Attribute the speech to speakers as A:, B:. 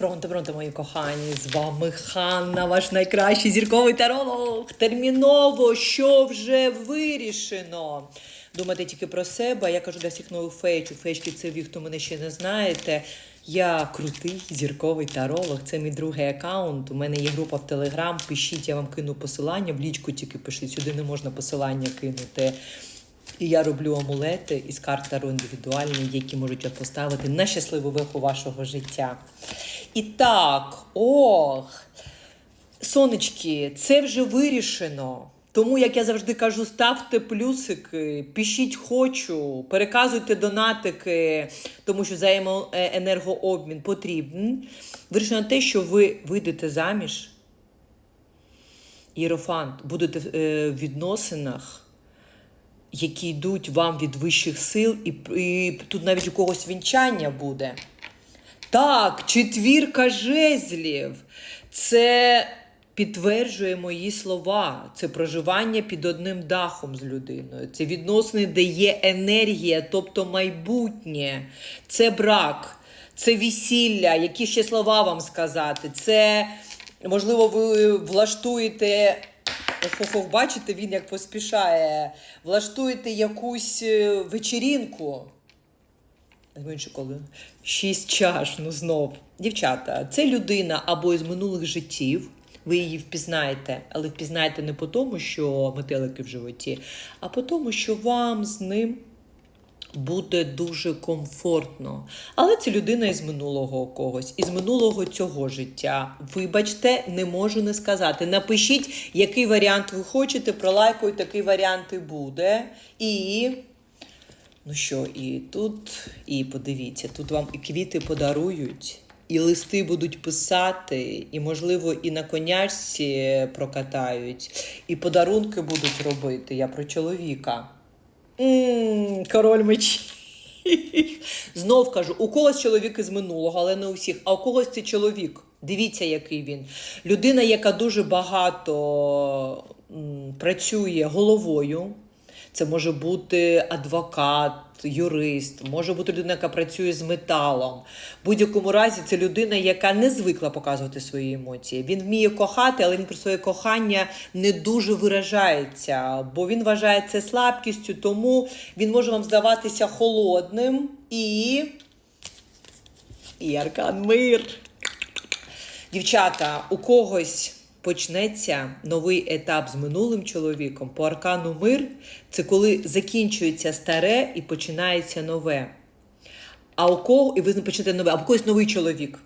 A: Пронто, пронто, мої кохані, з вами Ханна, ваш найкращий зірковий таролог. Терміново, що вже вирішено. Думайте тільки про себе. Я кажу для всіх нових фейчів. Фейчки це ви, хто мене ще не знаєте. Я крутий зірковий таролог. Це мій другий аккаунт. У мене є група в Телеграм. Пишіть, я вам кину посилання. В лічку тільки пишіть. Сюди не можна посилання кинути. І я роблю амулети із карт Таро індивідуальні, які можуть поставити на щасливу виху вашого життя. І так, ох, сонечки, це вже вирішено. Тому, як я завжди кажу, ставте плюсики, пишіть хочу, переказуйте донатики, тому що взаємоенергообмін потрібен. Вирішено те, що ви вийдете заміж, Єрофант, будете е, в відносинах які йдуть вам від вищих сил, і, і тут навіть у когось вінчання буде. Так, четвірка жезлів. Це підтверджує мої слова. Це проживання під одним дахом з людиною. Це відносини, де є енергія, тобто майбутнє. Це брак, це весілля, які ще слова вам сказати. Це, можливо, ви влаштуєте. Бачите, він як поспішає. Влаштуєте якусь е, вечірінку. Менше коли. Шість чаш, ну знов. Дівчата, це людина або із минулих життів. Ви її впізнаєте, але впізнаєте не по тому, що метелики в животі, а по тому, що вам з ним буде дуже комфортно. Але це людина із минулого когось, із минулого цього життя. Вибачте, не можу не сказати. Напишіть, який варіант ви хочете, пролайкуйте, такий варіант і буде. І. Ну що, і тут, і подивіться, тут вам і квіти подарують, і листи будуть писати, і, можливо, і на конячці прокатають, і подарунки будуть робити. Я про чоловіка. м король мечів. Знов кажу, у когось чоловік із минулого, але не у всіх, а у когось це чоловік. Дивіться, який він. Людина, яка дуже багато м, працює головою. Це може бути адвокат, юрист, може бути людина, яка працює з металом. В будь-якому разі це людина, яка не звикла показувати свої емоції. Він вміє кохати, але він про своє кохання не дуже виражається, бо він вважає це слабкістю, тому він може вам здаватися холодним і. І аркан мир. Дівчата, у когось почнеться новий етап з минулим чоловіком. По аркану мир це коли закінчується старе і починається нове. А у кого, і ви почнете нове, а у когось новий чоловік.